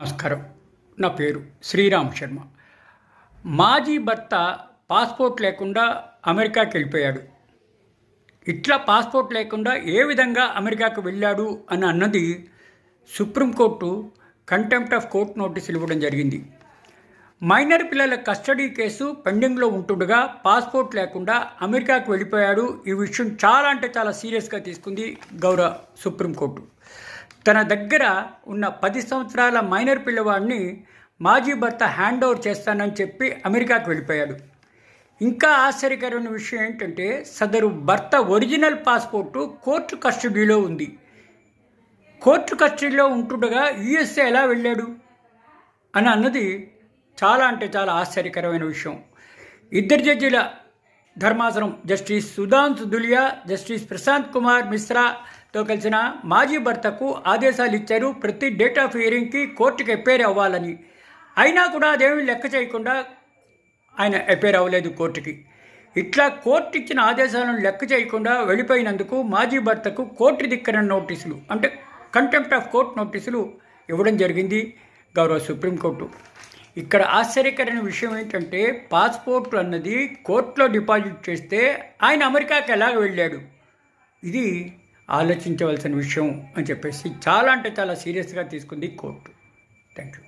నమస్కారం. నా పేరు శ్రీరామ్ శర్మ. మాజీ భర్త పాస్పోర్ట్ లేకుండా అమెరికాకి వెళ్ళిపోయాడు. ఇట్లా పాస్పోర్ట్ లేకుండా ఏ విధంగా అమెరికాకు వెళ్ళాడు అని అన్నది సుప్రీంకోర్టు కంటెంప్ట్ ఆఫ్ కోర్ట్ నోటీసులు ఇవ్వడం జరిగింది. మైనర్ పిల్లల కస్టడీ కేసు పెండింగ్లో ఉంటుండగా పాస్పోర్ట్ లేకుండా అమెరికాకు వెళ్ళిపోయాడు. ఈ విషయం చాలా అంటే చాలా సీరియస్గా తీసుకుంది గౌరవ సుప్రీంకోర్టు తన దగ్గర ఉన్న పది సంవత్సరాల మైనర్ పిల్లవాడిని మాజీ భర్త హ్యాండ్ ఓవర్ చేస్తానని చెప్పి అమెరికాకు వెళ్ళిపోయాడు. ఇంకా ఆశ్చర్యకరమైన విషయం ఏంటంటే సదరు భర్త ఒరిజినల్ పాస్పోర్టు కోర్టు కస్టడీలో ఉంది. కోర్టు కస్టడీలో ఉంటుండగా యుఎస్ఏ ఎలా వెళ్ళాడు అని అన్నది చాలా అంటే చాలా ఆశ్చర్యకరమైన విషయం. ఇద్దరు జడ్జీల ధర్మాసనం జస్టిస్ సుధాంత్ దులియా జస్టిస్ ప్రశాంత్ కుమార్ మిశ్రాతో కలిసిన మాజీ భర్తకు ఆదేశాలు ఇచ్చారు. ప్రతి డేట్ ఆఫ్ హియరింగ్కి కోర్టుకి ఎపేర్ అవ్వాలని. అయినా కూడా అదేమీ లెక్క చేయకుండా ఆయన ఎపేర్ అవ్వలేదు కోర్టుకి. ఇట్లా కోర్టు ఇచ్చిన ఆదేశాలను లెక్క చేయకుండా వెళ్ళిపోయినందుకు మాజీ భర్తకు కోర్టు దిక్కన నోటీసులు అంటే కంటెంప్ట్ ఆఫ్ కోర్టు నోటీసులు ఇవ్వడం జరిగింది గౌరవ సుప్రీంకోర్టు ఇక్కడ ఆశ్చర్యకరమైన విషయం ఏంటంటే పాస్పోర్ట్ అన్నది కోర్టులో డిపాజిట్ చేస్తే ఆయన అమెరికాకి ఎలాగ వెళ్ళాడు? ఇది ఆలోచించవలసిన విషయం అని చెప్పేసి చాలా అంటే చాలా సీరియస్గా తీసుకుంది కోర్టు. Thank you